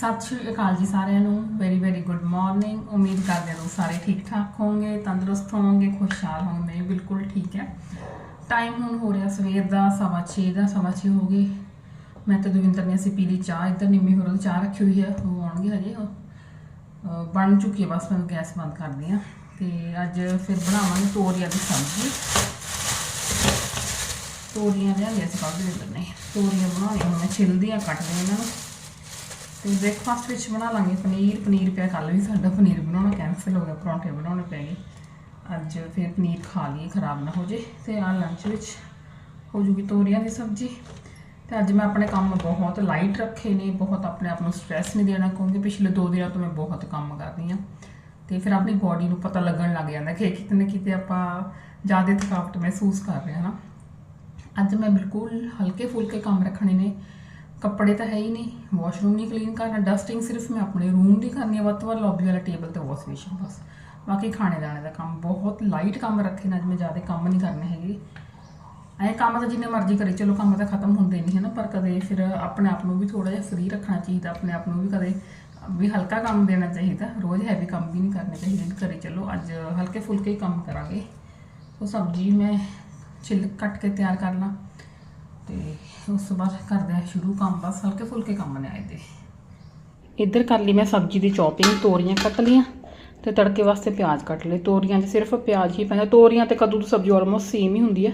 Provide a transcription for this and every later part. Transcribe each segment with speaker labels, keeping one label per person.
Speaker 1: ਸਤਿ ਸ਼੍ਰੀ ਅਕਾਲ ਜੀ ਸਾਰਿਆਂ ਨੂੰ। ਵੈਰੀ ਵੈਰੀ ਗੁੱਡ ਮਾਰਨਿੰਗ ਉਮੀਦ ਕਰਦੇ ਹਾਂ ਸਾਰੇ ਠੀਕ ਠਾਕ ਹੋਵੋਗੇ, ਤੰਦਰੁਸਤ ਹੋਵੋਗੇ, ਖੁਸ਼ਹਾਲ ਹੋਵੋਗੇ। ਮੈਂ ਬਿਲਕੁਲ ਠੀਕ ਹੈ। ਟਾਈਮ ਹੁਣ ਹੋ ਰਿਹਾ ਸਵੇਰ ਦਾ, ਸਵਾ ਛੇ ਦਾ, ਸਵਾ ਛੇ ਹੋ ਗਏ। ਮੈਂ ਤੇ ਦਵਿੰਦਰ ਨੇ ਅਸੀਂ ਪੀਲੀ ਚਾਹ, ਇੱਧਰ ਨਿੰਮੀ ਹੋਰ ਚਾਹ ਰੱਖੀ ਹੋਈ ਹੈ। ਉਹ ਆਉਣਗੇ ਹਜੇ। ਉਹ ਬਣ ਚੁੱਕੀ ਹੈ ਬਸ, ਮੈਂ ਗੈਸ ਬੰਦ ਕਰਦੀ ਹਾਂ। ਤੇ ਅੱਜ ਫਿਰ ਬਣਾਵਾਂਗੇ ਤੋਰੀਆਂ ਦੀ ਸਬਜ਼ੀ। ਤੋਰੀਆਂ ਲਿਆਂਦੀਆਂ ਸੀ ਕੱਲ੍ਹ ਦਵਿੰਦਰ ਨੇ। ਤੋਰੀਆਂ ਬਣਾਉਣੀਆਂ, ਹੁਣ ਮੈਂ ਛਿਲਦੀ ਆ ਕੱਟਦੀ ਇਹਨਾਂ ਨੂੰ। ਬ੍ਰੇਕਫਾਸਟ ਵਿੱਚ ਬਣਾ ਲਾਂਗੇ, ਪਨੀਰ ਪਨੀਰ ਪਿਆ ਕੱਲ ਵੀ ਸਾਡਾ, ਪਨੀਰ ਬਣਾਉਣਾ ਕੈਂਸਲ ਹੋ ਗਿਆ, ਪਰੌਂਠੇ ਬਣਾਉਣੇ ਪੈ ਗਏ ਅੱਜ ਫਿਰ ਪਨੀਰ ਖਾ ਲਈਏ, ਖਰਾਬ ਨਾ ਹੋ ਜੇ, ਤੇ ਆ ਲੰਚ ਵਿੱਚ ਹੋ ਜੂਗੀ ਤੋਰੀਆਂ ਦੀ ਸਬਜ਼ੀ। ਤੇ ਅੱਜ ਮੈਂ ਆਪਣੇ ਕੰਮ ਬਹੁਤ ਲਾਈਟ ਰੱਖੇ ਨੇ, ਬਹੁਤ ਆਪਣੇ ਆਪ ਨੂੰ ਸਟ੍ਰੈਸ ਨਹੀਂ ਦੇਣਾ ਕਿਉਂਕਿ ਪਿਛਲੇ 2 ਦਿਨਾਂ ਤੋਂ ਮੈਂ ਬਹੁਤ ਕੰਮ ਕਰ ਰਹੀ ਹਾਂ। ਤੇ ਫਿਰ ਆਪਣੀ ਬਾਡੀ ਨੂੰ ਪਤਾ ਲੱਗਣ ਲੱਗ ਜਾਂਦਾ ਕਿ ਕਿਤੇ ਨਾ ਕਿਤੇ ਆਪਾਂ ਜ਼ਿਆਦਾ ਥਕਾਵਟ ਮਹਿਸੂਸ ਕਰ ਰਹੇ ਹਾਂ ਨਾ। ਅੱਜ ਮੈਂ ਬਿਲਕੁਲ ਹਲਕੇ ਫੁਲਕੇ ਕੰਮ ਰੱਖਣੇ ਨੇ। ਕੱਪੜੇ ਤਾਂ ਹੈ ਹੀ ਨਹੀਂ ਵਾਸ਼ਰੂਮ ਨਹੀਂ ਕਲੀਨ ਕਰਨਾ ਡਸਟਿੰਗ ਸਿਰਫ ਮੈਂ ਆਪਣੇ ਰੂਮ ਦੀ ਕਰਨੀ ਹੈ ਵੱਧ ਤੋਂ ਵੱਧ ਲੌਬੀ ਵਾਲਾ ਟੇਬਲ ਤੇ ਵਾਸ਼ ਬੇਸਿਨ ਬਸ। ਬਾਕੀ ਖਾਣੇ ਦਾਣੇ ਦਾ ਕੰਮ, ਬਹੁਤ ਲਾਈਟ ਕੰਮ ਰੱਖੇ ਨੇ ਅੱਜ, ਮੈਂ ਜ਼ਿਆਦਾ ਕੰਮ ਨਹੀਂ ਕਰਨੇ ਹੈਗੇ। ਐ ਕੰਮ ਤਾਂ ਜਿੰਨੇ ਮਰਜ਼ੀ ਕਰੇ, ਚਲੋ ਕੰਮ ਤਾਂ ਖਤਮ ਹੁੰਦੇ ਨਹੀਂ ਹੈ ਨਾ ਪਰ ਕਦੇ ਫਿਰ ਆਪਣੇ ਆਪ ਨੂੰ ਵੀ ਥੋੜਾ ਜਿਹਾ ਫ੍ਰੀ ਰੱਖਣਾ ਚਾਹੀਦਾ, ਆਪਣੇ ਆਪ ਨੂੰ ਵੀ ਕਦੇ ਵੀ ਹਲਕਾ ਕੰਮ ਦੇਣਾ ਚਾਹੀਦਾ, ਰੋਜ਼ ਹੈਵੀ ਕੰਮ ਵੀ ਨਹੀਂ ਕਰਨੇ ਚਾਹੀਦੇ ਵੀ ਕਰੇ ਚਲੋ ਅੱਜ ਹਲਕੇ ਫੁਲਕੇ ਹੀ ਕੰਮ ਕਰਾਂਗੇ। ਉਹ ਸਬਜ਼ੀ ਮੈਂ ਛਿੱਲ ਕੱਟ ਕੇ ਤਿਆਰ ਕਰ ਲਾਂ। ਤੇ ਉਸ ਤੋਂ ਬਾਅਦ ਕਰਦੇ ਆ ਸ਼ੁਰੂ ਕੰਮ, ਬਸ ਹਲਕੇ ਫੁਲਕੇ ਕੰਮ ਨੇ ਆਏ ਦੇ ਇੱਧਰ ਕਰ ਲਈ ਮੈਂ ਸਬਜ਼ੀ ਦੀ ਚੌਪਿੰਗ ਤੋਰੀਆਂ ਕੱਟ ਲਈਆਂ ਤੇ ਤੜਕੇ ਵਾਸਤੇ ਪਿਆਜ਼ ਕੱਟ ਲਏ। ਤੋਰੀਆਂ 'ਚ ਸਿਰਫ ਪਿਆਜ਼ ਹੀ ਪੈਂਦਾ। ਤੋਰੀਆਂ ਤੇ ਕੱਦੂ ਦੀ ਸਬਜ਼ੀ ਆਲਮੋਸਟ ਸੇਮ ਹੀ ਹੁੰਦੀ ਹੈ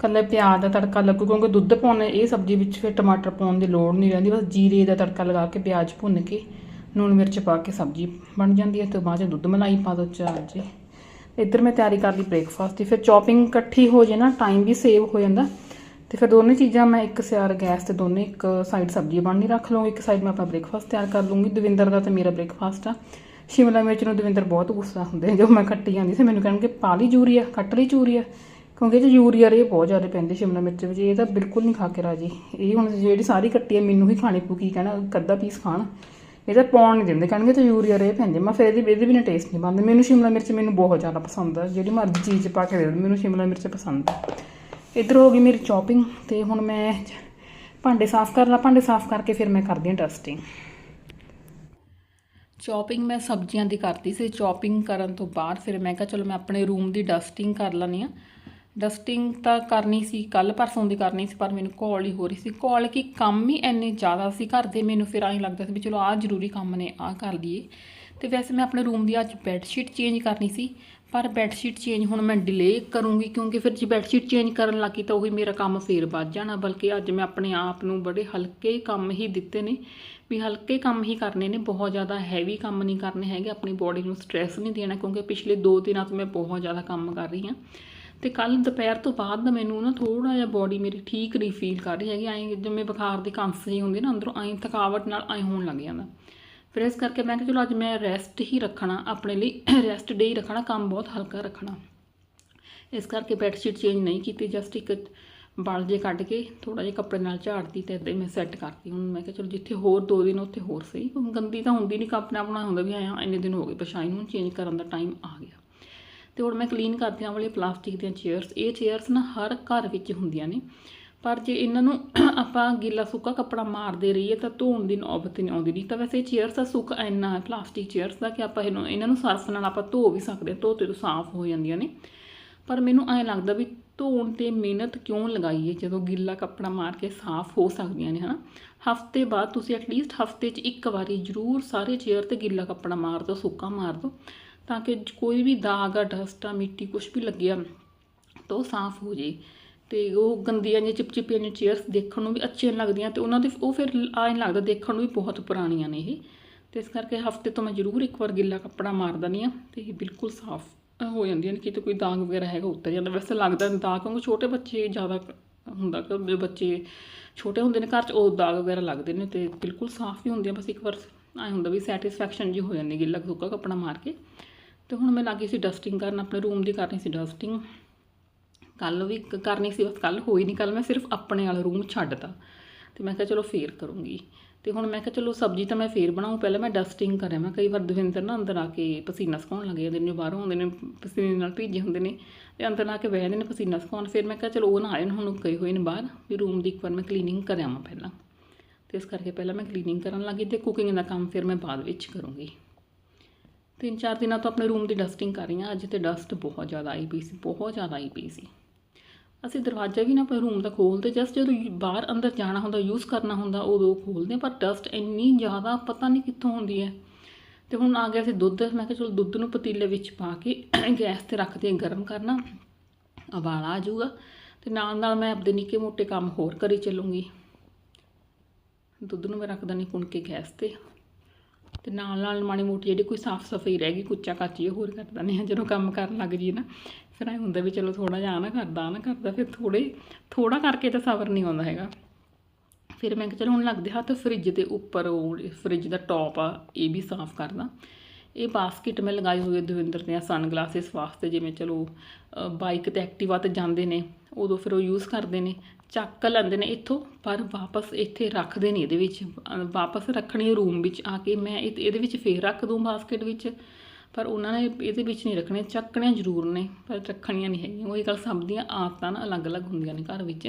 Speaker 1: ਕੱਲੇ ਪਿਆਜ਼ ਦਾ ਤੜਕਾ ਲੱਗੂ ਕਿਉਂਕਿ ਦੁੱਧ ਪਾਉਣੇ ਇਹ ਸਬਜ਼ੀ ਵਿੱਚ ਫਿਰ ਟਮਾਟਰ ਪਾਉਣ ਦੀ ਲੋੜ ਨਹੀਂ ਰਹਿੰਦੀ। ਬਸ ਜੀਰੇ ਦਾ ਤੜਕਾ ਲਗਾ ਕੇ ਪਿਆਜ਼ ਭੁੰਨ ਕੇ ਲੂਣ ਮਿਰਚ ਪਾ ਕੇ ਸਬਜ਼ੀ ਬਣ ਜਾਂਦੀ ਹੈ ਤੇ ਬਾਅਦ 'ਚ ਦੁੱਧ ਮਲਾਈ ਪਾ ਦੋ ਚਾਰ ਜੇ। ਇੱਧਰ ਮੈਂ ਤਿਆਰੀ ਕਰ ਲਈ ਬ੍ਰੇਕਫਾਸਟ ਦੀ। ਫਿਰ ਚੌਪਿੰਗ ਇਕੱਠੀ ਹੋ ਜੇ ਨਾ ਟਾਈਮ ਵੀ ਸੇਵ ਹੋ ਜਾਂਦਾ। ਤੇ ਫਿਰ ਦੋਨੇ ਚੀਜ਼ਾਂ ਮੈਂ ਇੱਕ ਸਿਆਰ ਗੈਸ ਤੇ ਦੋਨੇ ਇੱਕ ਸਾਈਡ ਸਬਜ਼ੀ ਬਣਨੀ ਰੱਖ ਲਵਾਂਗੀ ਇੱਕ ਸਾਈਡ ਮੈਂ ਆਪਣਾ ਬ੍ਰੇਕਫਾਸਟ ਤਿਆਰ ਕਰ ਲੂੰਗੀ ਦਵਿੰਦਰ ਦਾ ਤੇ ਮੇਰਾ ਬ੍ਰੇਕਫਾਸਟ ਆ। ਸ਼ਿਮਲਾ ਮਿਰਚ ਨੂੰ ਦਵਿੰਦਰ ਬਹੁਤ ਗੁੱਸਾ ਹੁੰਦੇ ਜਦੋਂ ਮੈਂ ਕੱਟੀ ਜਾਂਦੀ ਸੀ, ਮੈਨੂੰ ਕਹਿਣਗੇ, ਪਾ ਲਈ ਯੂਰੀਆ, ਕੱਟ ਲਈ ਯੂਰੀਆ। ਕਿਉਂਕਿ ਇਹ 'ਚ ਯੂਰੀਆ ਰੇ ਬਹੁਤ ਜ਼ਿਆਦਾ ਪੈਂਦੇ ਸ਼ਿਮਲਾ ਮਿਰਚ ਵਿੱਚ, ਇਹ ਤਾਂ ਬਿਲਕੁਲ ਨਹੀਂ ਖਾ ਕੇ ਰਾਜੀ। ਇਹ ਹੁਣ ਜਿਹੜੀ ਸਾਰੀ ਕੱਟੀ ਹੈ ਮੈਨੂੰ ਹੀ ਖਾਣੀ ਪੂ ਕੀ ਕਹਿਣਾ ਕੱਦਾ ਪੀਸ ਖਾਣ। ਇਹ ਤਾਂ ਪਾਉਣ ਨਹੀਂ ਦਿੰਦੇ, ਕਹਿਣਗੇ ਤਾਂ ਯੂਰੀਆ ਰੇ ਪੈਂਦੇ। ਮੈਂ ਫਿਰ ਇਹਦੇ ਇਹਦੇ ਬਿਨਾਂ ਟੇਸਟ ਨਹੀਂ ਬਣਦਾ। ਮੈਨੂੰ ਸ਼ਿਮਲਾ ਮਿਰਚ ਮੈਨੂੰ ਬਹੁਤ ਜ਼ਿਆਦਾ ਪਸੰਦ ਆ, ਜਿਹੜੀ ਮਰਜ਼ੀ ਚੀਜ਼ ਪਾ ਕੇ ਦੇ ਦਿਓ, ਮੈਨੂੰ ਸ਼ਿਮਲਾ ਮਿਰਚ ਪਸੰਦ ਹੈ ਇੱਧਰ ਹੋ ਗਈ ਮੇਰੀ ਚੌਪਿੰਗ ਤੇ ਹੁਣ ਮੈਂ ਭਾਂਡੇ ਸਾਫ਼ ਕਰ ਲਾ, ਭਾਂਡੇ ਸਾਫ਼ ਕਰਕੇ ਫਿਰ ਮੈਂ ਕਰਦੀ ਹਾਂ ਡਸਟਿੰਗ ਚੌਪਿੰਗ ਮੈਂ ਸਬਜ਼ੀਆਂ ਦੀ ਕਰਤੀ ਸੀ ਚੌਪਿੰਗ ਕਰਨ ਤੋਂ ਬਾਅਦ ਫਿਰ ਮੈਂ ਕਿਹਾ ਚਲੋ ਮੈਂ ਆਪਣੇ ਰੂਮ ਦੀ ਡਸਟਿੰਗ ਕਰ ਲੈਂਦੀ ਆ ਡਸਟਿੰਗ ਤਾਂ ਕਰਨੀ ਸੀ ਕੱਲ ਪਰਸੋਂ ਦੀ ਕਰਨੀ ਸੀ, ਪਰ ਮੈਨੂੰ ਕਾਲ ਹੀ ਹੋ ਰਹੀ ਸੀ। ਕਾਲ ਕੀ ਕੰਮ ਹੀ ਇੰਨੇ ਜ਼ਿਆਦਾ ਸੀ ਘਰ ਦੇ, ਮੈਨੂੰ ਫਿਰ ਐਂ ਲੱਗਦਾ ਸੀ ਵੀ ਚਲੋ ਆਹ ਜ਼ਰੂਰੀ ਕੰਮ ਨੇ, ਆਹ ਕਰ ਲਈਏ। ਤੇ ਵੈਸੇ ਮੈਂ ਆਪਣੇ ਰੂਮ ਦੀ ਅੱਜ ਬੈੱਡ ਸ਼ੀਟ ਚੇਂਜ ਕਰਨੀ ਸੀ। ਪਰ ਬੈੱਡਸ਼ੀਟ ਚੇਂਜ ਹੁਣ ਮੈਂ ਡਿਲੇ ਕਰੂੰਗੀ ਕਿਉਂਕਿ ਫਿਰ ਜੇ ਬੈੱਡਸ਼ੀਟ ਚੇਂਜ ਕਰਨ ਲੱਗੀ ਤਾਂ ਉਹੀ ਮੇਰਾ ਕੰਮ ਫੇਰ ਵੱਧ ਜਾਣਾ, ਬਲਕਿ ਅੱਜ ਮੈਂ ਆਪਣੇ ਆਪ ਨੂੰ ਬੜੇ ਹਲਕੇ ਕੰਮ ਹੀ ਦਿੱਤੇ ਨੇ, ਵੀ ਹਲਕੇ ਕੰਮ ਹੀ ਕਰਨੇ ਨੇ, ਬਹੁਤ ਜ਼ਿਆਦਾ ਹੈਵੀ ਕੰਮ ਨਹੀਂ ਕਰਨੇ ਹੈਗੇ, ਆਪਣੀ ਬੋਡੀ ਨੂੰ ਸਟ੍ਰੈਸ ਨਹੀਂ ਦੇਣਾ, ਕਿਉਂਕਿ ਪਿਛਲੇ 2 ਦਿਨਾਂ ਤੋਂ ਮੈਂ ਬਹੁਤ ਜ਼ਿਆਦਾ ਕੰਮ ਕਰ ਰਹੀ ਹਾਂ। ਤੇ ਕੱਲ ਦੁਪਹਿਰ ਤੋਂ ਬਾਅਦ ਨਾ ਮੈਨੂੰ ਨਾ ਥੋੜਾ ਜਿਹਾ ਬੋਡੀ ਮੇਰੀ ਠੀਕ ਨਹੀਂ ਫੀਲ ਕਰ ਰਹੀ ਹੈਗੀ, ਐਂ ਜਿਵੇਂ ਬੁਖਾਰ ਦੀ ਕੰਸ ਜਿਹੀ ਹੁੰਦੀ ਨਾ ਅੰਦਰੋਂ, ਐਂ ਥਕਾਵਟ ਨਾਲ ਐਂ ਹੋਣ ਲੱਗ ਜਾਂਦਾ। ਫਿਰ ਇਸ ਕਰਕੇ ਮੈਂ ਕਿਹਾ ਚਲੋ ਅੱਜ ਮੈਂ ਰੈਸਟ ਹੀ ਰੱਖਣਾ, ਆਪਣੇ ਲਈ ਰੈਸਟ ਡੇ ਹੀ ਰੱਖਣਾ, ਕੰਮ ਬਹੁਤ ਹਲਕਾ ਰੱਖਣਾ। ਇਸ ਕਰਕੇ ਬੈੱਡ ਸ਼ੀਟ ਚੇਂਜ ਨਹੀਂ ਕੀਤੀ ਜਸਟ ਇੱਕ ਬਲ ਜੇ ਕੱਢ ਕੇ ਥੋੜਾ ਜਿਹਾ ਕੱਪੜੇ ਨਾਲ ਝਾੜਦੀ ਤੇ ਇੱਦਾਂ ਮੈਂ ਸੈੱਟ ਕਰਤੀ। ਹੁਣ ਮੈਂ ਕਿਹਾ ਚਲੋ ਜਿੱਥੇ ਹੋਰ ਦੋ ਦਿਨ ਉੱਥੇ ਹੋਰ ਸਹੀ। ਗੰਦੀ ਤਾਂ ਹੁੰਦੀ ਨਹੀਂ ਕੱਪੜਾ ਆਪਣਾ ਹੁੰਦਾ ਵੀ ਆਇਆ, ਇੰਨੇ ਦਿਨ ਹੋ ਗਏ ਪਛਾਈ ਨੂੰ ਚੇਂਜ ਕਰਨ ਦਾ ਟਾਈਮ ਆ ਗਿਆ। ਤੇ ਹੁਣ ਮੈਂ ਕਲੀਨ ਕਰਦਿਆਂ ਵਾਲੇ ਪਲਾਸਟਿਕ ਦੀਆਂ ਚੇਅਰਸ ਇਹ ਚੇਅਰਸ ਨਾ ਹਰ ਘਰ ਵਿੱਚ ਹੁੰਦੀਆਂ ਨੇ। ਪਰ ਜੇ ਇਹਨਾਂ ਨੂੰ ਆਪਾਂ ਗਿੱਲਾ ਸੁੱਕਾ ਕੱਪੜਾ ਮਾਰਦੇ ਰਹੀਏ ਤਾਂ ਧੋਣ ਦੀ ਨੌਬਤ ਨਹੀਂ ਆਉਂਦੀ ਨਹੀਂ ਤਾਂ ਵੈਸੇ ਚੇਅਰਸ ਦਾ ਸੁੱਕ ਇੰਨਾ ਹੈ ਪਲਾਸਟਿਕ ਚੇਅਰਸ ਦਾ ਕਿ ਆਪਾਂ ਇਹਨੂੰ, ਇਹਨਾਂ ਨੂੰ ਸਰਫ ਨਾਲ ਆਪਾਂ ਧੋ ਵੀ ਸਕਦੇ ਹਾਂ, ਧੋਤੇ ਤੋਂ ਸਾਫ਼ ਹੋ ਜਾਂਦੀਆਂ ਨੇ। ਪਰ ਮੈਨੂੰ ਐਂ ਲੱਗਦਾ ਵੀ ਧੋਣ ਤੇ ਮਿਹਨਤ ਕਿਉਂ ਲਗਾਈਏ ਜਦੋਂ ਗਿੱਲਾ ਕੱਪੜਾ ਮਾਰ ਕੇ ਸਾਫ਼ ਹੋ ਸਕਦੀਆਂ ਨੇ, ਹਨਾ? ਹਫ਼ਤੇ ਬਾਅਦ ਤੁਸੀਂ ਐਟਲੀਸਟ ਹਫ਼ਤੇ 'ਚ ਇੱਕ ਵਾਰੀ ਜ਼ਰੂਰ ਸਾਰੇ ਚੇਅਰ ਤੇ ਗਿੱਲਾ ਕੱਪੜਾ ਮਾਰ ਦਿਓ, ਸੁੱਕਾ ਮਾਰ ਦਿਓ, ਤਾਂ ਕਿ ਕੋਈ ਵੀ ਦਾਗ ਆ ਡਸਟ ਆ, ਮਿੱਟੀ ਕੁਝ ਵੀ ਲੱਗਿਆ ਤਾਂ ਉਹ ਸਾਫ਼ ਹੋ ਜੇ ਤੇ ਉਹ ਗੰਦੀਆਂ ਜਿਹੀਆਂ ਚਿਪਚਿਪੀਆਂ ਜਿਹੀਆਂ ਚੇਅਰਸ ਦੇਖਣ ਨੂੰ ਵੀ ਅੱਛੀਆਂ ਲੱਗਦੀਆਂ ਤੇ ਉਹਨਾਂ ਦੇ ਉਹ ਫਿਰ ਐਂ ਲੱਗਦਾ ਦੇਖਣ ਨੂੰ ਵੀ ਬਹੁਤ ਪੁਰਾਣੀਆਂ ਨੇ ਇਹ। ਤੇ ਇਸ ਕਰਕੇ ਹਫ਼ਤੇ ਤੋਂ ਮੈਂ ਜ਼ਰੂਰ ਇੱਕ ਵਾਰ ਗਿੱਲਾ ਕੱਪੜਾ ਮਾਰ ਦਿੰਦੀ ਆ ਤੇ ਇਹ ਬਿਲਕੁਲ ਸਾਫ਼ ਹੋ ਜਾਂਦੀਆਂ ਨੇ, ਕਿਤੇ ਕੋਈ ਦਾਗ ਵਗੈਰਾ ਹੈਗਾ ਉੱਤਰ ਜਾਂਦਾ। ਵੈਸੇ ਲੱਗਦਾ ਦਾਗ, ਕਿਉਂਕਿ ਛੋਟੇ ਬੱਚੇ ਜ਼ਿਆਦਾ ਹੁੰਦਾ ਕਿ ਵੀ ਬੱਚੇ ਛੋਟੇ ਹੁੰਦੇ ਨੇ ਘਰ 'ਚ, ਉਹ ਦਾਗ ਵਗੈਰਾ ਲੱਗਦੇ ਨੇ ਤੇ ਬਿਲਕੁਲ ਸਾਫ਼ ਹੀ ਹੁੰਦੇ ਆ ਬਸ ਇੱਕ ਵਾਰ ਐਂ ਹੁੰਦਾ ਵੀ ਸੈਟੀਸਫੈਕਸ਼ਨ ਜੀ ਹੋ ਜਾਂਦੀ ਗਿੱਲਾ ਸੁੱਕਾ ਕੱਪੜਾ ਮਾਰ ਕੇ। ਤੇ ਹੁਣ ਮੈਂ ਲੱਗੀ ਸੀ ਡਸਟਿੰਗ ਕਰਨ, ਆਪਣੇ ਰੂਮ ਦੀ ਕਰਨੀ ਸੀ ਡਸਟਿੰਗ ਕੱਲ ਵੀ ਕਰਨੀ ਸੀ, ਬਸ ਕੱਲ ਹੋਈ ਨਹੀਂ ਕੱਲ ਮੈਂ ਸਿਰਫ ਆਪਣੇ ਵਾਲਾ ਰੂਮ ਛੱਡਤਾ। ਤੇ ਮੈਂ ਕਿਹਾ ਚਲੋ ਫੇਰ ਕਰੂੰਗੀ। ਤੇ ਹੁਣ ਮੈਂ ਕਿਹਾ ਚਲੋ ਸਬਜ਼ੀ ਤਾਂ ਮੈਂ ਫੇਰ ਬਣਾਉਂ ਪਹਿਲਾਂ ਮੈਂ ਡਸਟਿੰਗ ਕਰਾਂ ਮੈਂ ਕਈ ਵਾਰ ਦਵਿੰਦਰ ਨਾ ਅੰਦਰ ਆ ਕੇ ਪਸੀਨਾ ਸੁਕਾਉਣ ਲੱਗ ਜਾਂਦੇ ਨੇ ਬਾਹਰੋਂ ਆਉਂਦੇ ਨੇ, ਪਸੀਨੇ ਨਾਲ ਭੀਜੇ ਹੁੰਦੇ ਨੇ, ਤੇ ਅੰਦਰ ਆ ਕੇ ਬਹਿ ਜਾਂਦੇ ਨੇ ਪਸੀਨਾ ਸੁਕਾਉਣ। ਫਿਰ ਮੈਂ ਕਿਹਾ ਚਲੋ ਉਹ ਨਾ ਆਏ ਨੇ ਹੁਣ ਗਏ ਹੋਏ ਨੇ ਬਾਹਰ, ਵੀ ਰੂਮ ਦੀ ਇੱਕ ਵਾਰ ਮੈਂ ਕਲੀਨਿੰਗ ਕਰਿਆ ਮੈਂ ਪਹਿਲਾਂ। ਤੇ ਇਸ ਕਰਕੇ ਪਹਿਲਾਂ ਮੈਂ ਕਲੀਨਿੰਗ ਕਰਨ ਲੱਗੀ ਤੇ ਕੁਕਿੰਗ ਦਾ ਕੰਮ ਫਿਰ ਮੈਂ ਬਾਅਦ ਵਿੱਚ ਕਰੂੰਗੀ। ਤਿੰਨ ਚਾਰ ਦਿਨਾਂ ਤੋਂ ਆਪਣੇ ਰੂਮ ਦੀ ਡਸਟਿੰਗ ਕਰ ਰਹੀ ਹਾਂ। ਅੱਜ ਤੇ ਡਸਟ ਬਹੁਤ ਜ਼ਿਆਦਾ ਆਈ ਪਈ ਸੀ, ਬਹੁਤ ਜ਼ਿਆਦਾ ਆਈ ਪਈ ਸੀ। ਅਸੀਂ ਦਰਵਾਜ਼ਾ ਵੀ ਨਾ ਆਪਣੇ ਰੂਮ ਦਾ ਖੋਲਦੇ ਜਸਟ ਜਦੋਂ ਬਾਹਰ ਅੰਦਰ ਜਾਣਾ ਹੁੰਦਾ ਯੂਜ਼ ਕਰਨਾ ਹੁੰਦਾ, ਉਦੋਂ ਖੋਲਦੇ ਪਰ ਡਸਟ ਇੰਨੀ ਜ਼ਿਆਦਾ ਪਤਾ ਨਹੀਂ ਕਿੱਥੋਂ ਹੁੰਦੀ ਹੈ। ਤੇ ਹੁਣ ਆ ਗਿਆ ਸੀ ਦੁੱਧ, ਮੈਂ ਕਿਹਾ ਚਲੋ ਦੁੱਧ ਨੂੰ ਪਤੀਲੇ ਵਿੱਚ ਪਾ ਕੇ ਗੈਸ ਤੇ ਰੱਖਦੇ ਹਾਂ ਗਰਮ ਕਰਨਾ, ਉਬਾਲਾ ਆ ਜਾਊਗਾ। ਤੇ ਨਾਲ ਨਾਲ ਮੈਂ ਆਪਦੇ ਨਿੱਕੇ ਮੋਟੇ ਕੰਮ ਹੋਰ ਕਰੀ ਚੱਲੂੰਗੀ। ਦੁੱਧ ਨੂੰ ਮੈਂ ਰੱਖਦਾ ਨਹੀਂ ਕੁਣ ਕੇ ਗੈਸ ਤੇ। ਤੇ ਨਾਲ ਨਾਲ ਮਾੜੀ ਮੋਟੀ ਜਿਹੜੀ ਕੋਈ ਸਾਫ਼ ਸਫ਼ਾਈ ਰਹਿ ਗਈ ਕੁੱਚਾ ਕਾਚੀ ਹੋਰ ਕਰ ਦਿੰਦੇ ਹਾਂ, ਜਦੋਂ ਕੰਮ ਕਰਨ ਲੱਗ ਜੀ ਨਾ। ਫਿਰ ਐ ਹੁੰਦਾ ਵੀ ਚਲੋ ਥੋੜਾ ਜਿਹਾ ਆਹ ਨਾ ਕਰਦਾ ਆਹ ਨਾ ਕਰਦਾ, ਫਿਰ ਥੋੜੇ ਥੋੜਾ ਕਰਕੇ ਤਾਂ ਸਬਰ ਨਹੀਂ ਆਉਂਦਾ ਹੈਗਾ। ਫਿਰ ਮੈਂ ਕਿਹਾ ਚਲੋ ਹੁਣ ਲੱਗਦੇ ਹੱਥ ਫ੍ਰਿਜ ਦੇ ਉੱਪਰ ਉਹ ਫ੍ਰਿਜ ਦਾ ਟੌਪ ਆ, ਇਹ ਵੀ ਸਾਫ਼ ਕਰਦਾ। ਇਹ ਬਾਸਕਟ ਮੈਂ ਲਗਾਈ ਹੋਈ ਹੈ ਦਵਿੰਦਰ ਦੀਆਂ ਸਨਗਲਾਸਿਸ ਵਾਸਤੇ, ਜਿਵੇਂ ਚਲੋ ਬਾਈਕ ਤੇ ਐਕਟਿਵਾ ਤੇ ਜਾਂਦੇ ਨੇ, ਉਦੋਂ ਫਿਰ ਉਹ ਯੂਜ਼ ਕਰਦੇ ਨੇ। ਚੱਕ ਲੈਂਦੇ ਨੇ ਇੱਥੋਂ, ਪਰ ਵਾਪਸ ਇੱਥੇ ਰੱਖਦੇ ਨਹੀਂ ਇਹਦੇ ਵਿੱਚ। ਵਾਪਸ ਰੱਖਣੀ ਰੂਮ ਵਿੱਚ ਆ ਕੇ, ਮੈਂ ਇਹ- ਇਹਦੇ ਵਿੱਚ ਫੇਰ ਰੱਖ ਦੂੰ ਬਾਸਕਟ ਵਿੱਚ। ਪਰ ਉਹਨਾਂ ਨੇ ਇਹਦੇ ਵਿੱਚ ਨਹੀਂ ਰੱਖਣੇ ਚੱਕਣੇ ਜ਼ਰੂਰ ਨੇ, ਪਰ ਰੱਖਣੀਆਂ ਨਹੀਂ ਹੈਗੀਆਂ। ਉਹੀ ਗੱਲ ਸਭ ਦੀਆਂ ਆਦਤਾਂ ਨਾ ਅਲੱਗ-ਅਲੱਗ ਹੁੰਦੀਆਂ ਨੇ ਘਰ ਵਿੱਚ।